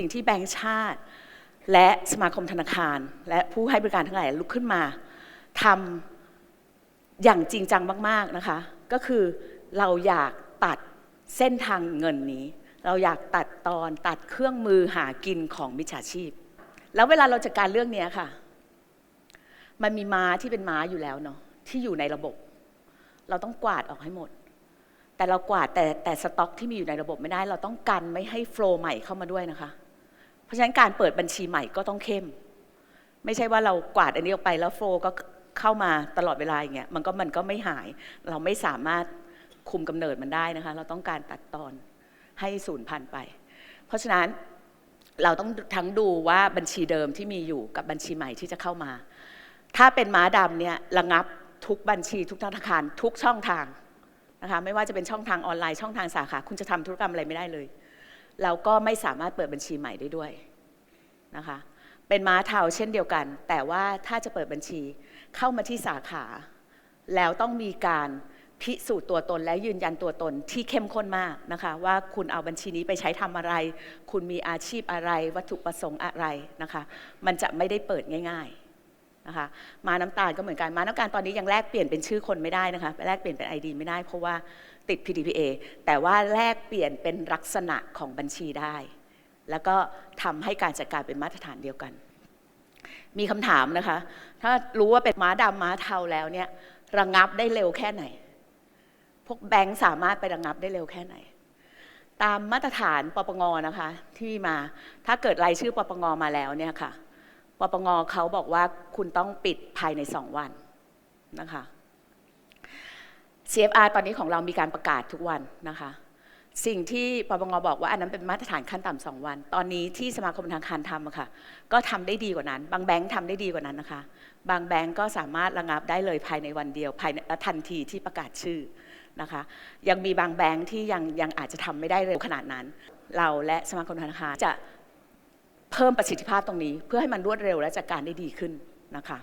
สิ่งที่แบงก์ชาติ และสมาคมธนาคาร และผู้ให้บริการทั้งหลายลุกขึ้นมาทำอย่างจริงจังมาก ๆ นะคะ ก็คือเราอยากตัดเส้นทางเงินนี้ เราอยากตัดตอนตัดเครื่องมือหากินของมิจฉาชีพ แล้วเวลาเราจัดการเรื่องนี้ค่ะ มันมีม้าที่เป็นม้าอยู่แล้วเนาะที่อยู่ในระบบ เราต้องกวาดออกให้หมดแต่เรากวาดแต่แต่สต็อกที่มีอยู่ในระบบไม่ได้ เราต้องกันไม่ให้โฟล์ใหม่เข้ามาด้วยนะคะ ราะฉะนั้นการเปิดบัญชีใหม่ก็ต้องเข้ม ไม่ใช่ว่าเรากวาดอันนี้ออกไปแล้วโฟก็เข้ามาตลอดเวลาอย่างเงี้ยมันก็มันก็ไม่หาย เราไม่สามารถคุมกำเนิดมันได้นะคะ เราต้องการตัดตอนให้สูญพันไป เพราะฉะนั้นเราต้องทั้งดูว่าบัญชีเดิมที่มีอยู่กับบัญชีใหม่ที่จะเข้ามา ถ้าเป็นม้าดำเนี่ยระงับทุกบัญชีทุกธนาคารทุกช่องทางนะคะไม่ว่าจะเป็นช่องทางออนไลน์ช่องทางสาขา คุณจะทำธุรกรรมอะไรไม่ได้เลย เราก็ไม่สามารถเปิดบัญชีใหม่ได้ด้วยนะคะ เป็นม้าเทาเช่นเดียวกัน แต่ว่าถ้าจะเปิดบัญชีเข้ามาที่สาขา แล้วต้องมีการพิสูจน์ตัวตนและยืนยันตัวตนที่เข้มข้นมากนะคะ ว่าคุณเอาบัญชีนี้ไปใช้ทำอะไร คุณมีอาชีพอะไร วัตถุประสงค์อะไรนะคะ มันจะไม่ได้เปิดง่าย ๆ นะคะมาน้ำตาลก็เหมือนกันมาน้ำตาลตอนนี้ยังแลกเปลี่ยนเป็นชื่อคนไม่ได้นะคะแลกเปลี่ยนเป็น ID ไม่ได้ เพราะว่าติด PDPA แต่ว่าแลกเปลี่ยนเป็นลักษณะของบัญชีได้ แล้วก็ทำให้การจัดการเป็นมาตรฐานเดียวกัน มีคำถามนะคะ ถ้ารู้ว่าเป็นม้าดำม้าเทาแล้วเนี่ยระงับได้เร็วแค่ไหน พวกแบงค์สามารถไประงับได้เร็วแค่ไหนตามมาตรฐานปปงนะคะที่มาถ้าเกิดรายชื่อปปงมาแล้วเนี่ยค่ะ ปปงเขาบอกว่าคุณต้องปิดภายในสองวันนะคะ CFR ตอนนี้ของเรามีการประกาศทุกวันนะคะ สิ่งที่ปปงบอกว่าอันนั้นเป็นมาตรฐานขั้นต่ำสองวัน ตอนนี้ที่สมาคมธนาคารทำอะค่ะ ก็ทำได้ดีกว่านั้น บางแบงค์ทำได้ดีกว่านั้นนะคะ บางแบงค์ก็สามารถระงับได้เลยภายในวันเดียว ภายในทันทีที่ประกาศชื่อนะคะ ยังมีบางแบงค์ที่ยังยังอาจจะทำไม่ได้เร็วขนาดนั้น เราและสมาคมธนาคารจะ เพิ่มประสิทธิภาพตรงนี้ เพื่อให้มันรวดเร็วและจัดการได้ดีขึ้นนะคะ